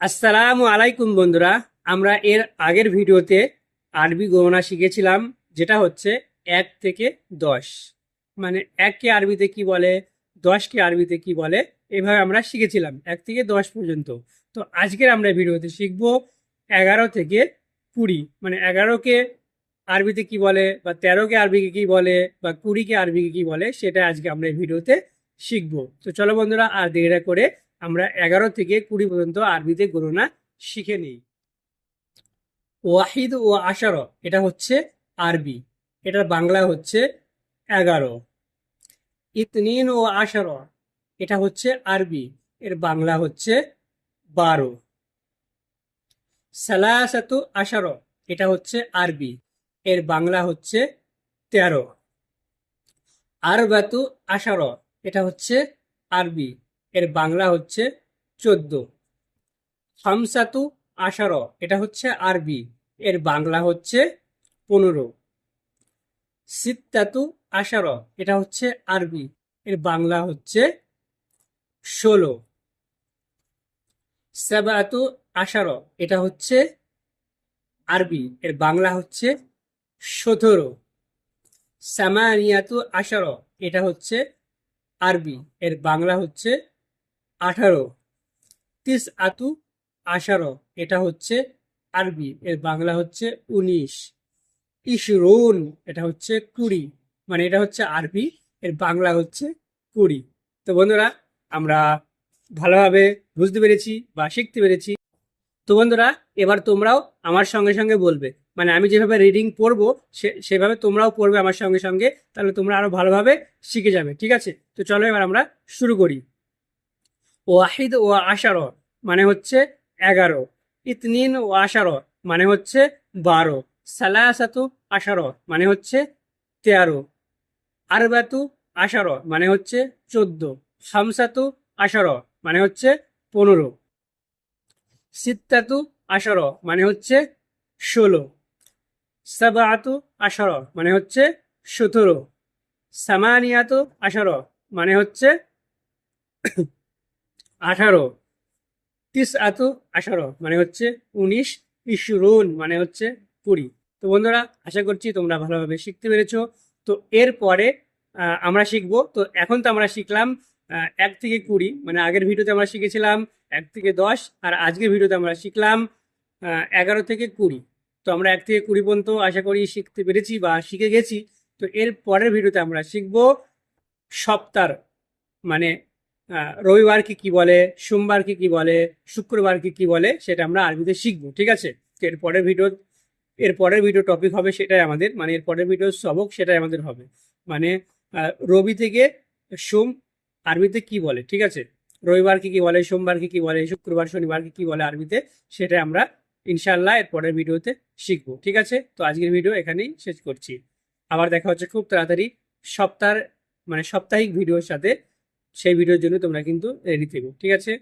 আসসালামু আলাইকুম বন্ধুরা, আমরা এর আগের ভিডিওতে আরবি গণনা শিখেছিলাম, যেটা হচ্ছে এক থেকে দশ। মানে এককে আরবিতে কি বলে, দশকে আরবিতে কি বলে, এভাবে আমরা শিখেছিলাম, এক থেকে দশ পর্যন্ত। তো আজকের আমরা ভিডিওতে শিখব এগারো থেকে কুড়ি। মানে এগারোকে আরবিতে কি বলে, বা তেরোকে আরবিকে কি বলে, বা কুড়িকে আরবিকে কি বলে, সেটা আজকে আমরা এই ভিডিওতে শিখব। তো চলো বন্ধুরা, আর দেরিটা করে আমরা এগারো থেকে কুড়ি পর্যন্ত আরবিতে গণনা শিখে নিই। ওয়াহিদ ও আশারো, এটা হচ্ছে আরবি, এটার বাংলা হচ্ছে এগারো। ইতনিন ও আশারো, এটা হচ্ছে আরবি, এর বাংলা হচ্ছে বারো। সালাসাতু আশারো, এটা হচ্ছে আরবি, এর বাংলা হচ্ছে তেরো। আরবাতু আশারো, এটা হচ্ছে আরবি এর বাংলা হচ্ছে চোদ্দ। হামসাতু আশারো, এটা হচ্ছে আরবি, এর বাংলা হচ্ছে পনেরো। সিত্তাতু আশারো, এটা হচ্ছে আরবি, এর বাংলা হচ্ছে ষোলো। সাবাতু আশারো, এটা হচ্ছে আরবি, এর বাংলা হচ্ছে সতেরো। সামানিয়াতু আশারো, এটা হচ্ছে আরবি, এর বাংলা হচ্ছে আঠারো। তিস আতু আশারো এটা হচ্ছে আরবি, এর বাংলা হচ্ছে উনিশ। ইশরুন, এটা হচ্ছে কুড়ি মানে এটা হচ্ছে আরবি, এর বাংলা হচ্ছে কুড়ি। তো বন্ধুরা, আমরা ভালোভাবে বুঝতে পেরেছি বা শিখতে পেরেছি। তো বন্ধুরা, এবার তোমরাও আমার সঙ্গে সঙ্গে বলবে। মানে আমি যেভাবে রিডিং পড়ব সেভাবে তোমরাও পড়বে আমার সঙ্গে সঙ্গে, তাহলে তোমরা আরও ভালোভাবে শিখে যাবে, ঠিক আছে? তো চলো এবার আমরা শুরু করি। ওয়াহিদ ও আশারো মানে হচ্ছে এগারো। ইতনিন ও আশারো মানে হচ্ছে বারো। সালাসাতু আশারো মানে হচ্ছে তেরো। আরবাতু আশারো মানে হচ্ছে চোদ্দ। হামসাতু আশারো মানে হচ্ছে পনেরো। সিত্তাতু আশারো মানে হচ্ছে ষোলো। সাবাতু আশারো মানে হচ্ছে সতেরো। সামানিয়াতু আশারো মানে হচ্ছে আঠারো। তিস আতু আঠারো মানে হচ্ছে উনিশ ইশরুন মানে হচ্ছে কুড়ি। তো বন্ধুরা, আশা করছি তোমরা ভালোভাবে শিখতে পেরেছ। তো এরপরে আমরা শিখব। তো এখন তো আমরা শিখলাম এক থেকে কুড়ি মানে আগের ভিডিওতে আমরা শিখেছিলাম এক থেকে দশ, আর আজকের ভিডিওতে আমরা শিখলাম এগারো থেকে কুড়ি। তো আমরা এক থেকে কুড়ি পর্যন্ত আশা করি শিখতে পেরেছি বা শিখে গেছি। তো এর পরের ভিডিওতে আমরা শিখব সপ্তাহ মানে রবিবারকে কি বলে সোমবারকে কি বলে শুক্রবারকে কি বলে, সেটা আমরা আরবিতে শিখব, ঠিক আছে? এর পরের ভিডিও এর পরের ভিডিও টপিক হবে সেটাই আমাদের মানে এর পরের ভিডিও সবক সেটাই আমাদের হবে। মানে রবি থেকে সোম আরবিতে কি বলে, ঠিক আছে? রবিবারকে কি বলে সোমবারকে কি বলে, শুক্রবার শনিবারকে কি বলে আরবিতে সেটা আমরা ইনশাল্লাহ এর পরের ভিডিওতে শিখব, ঠিক আছে? তো আজকের ভিডিও এখানেই শেষ করছি। আবার দেখা হচ্ছে খুব তাড়াতাড়ি সপ্তাহ মানে সাপ্তাহিক ভিডিওর সাথে সেই ভিডিওর জন্য তোমরা কিন্তু রেডি থেকো ঠিক আছে?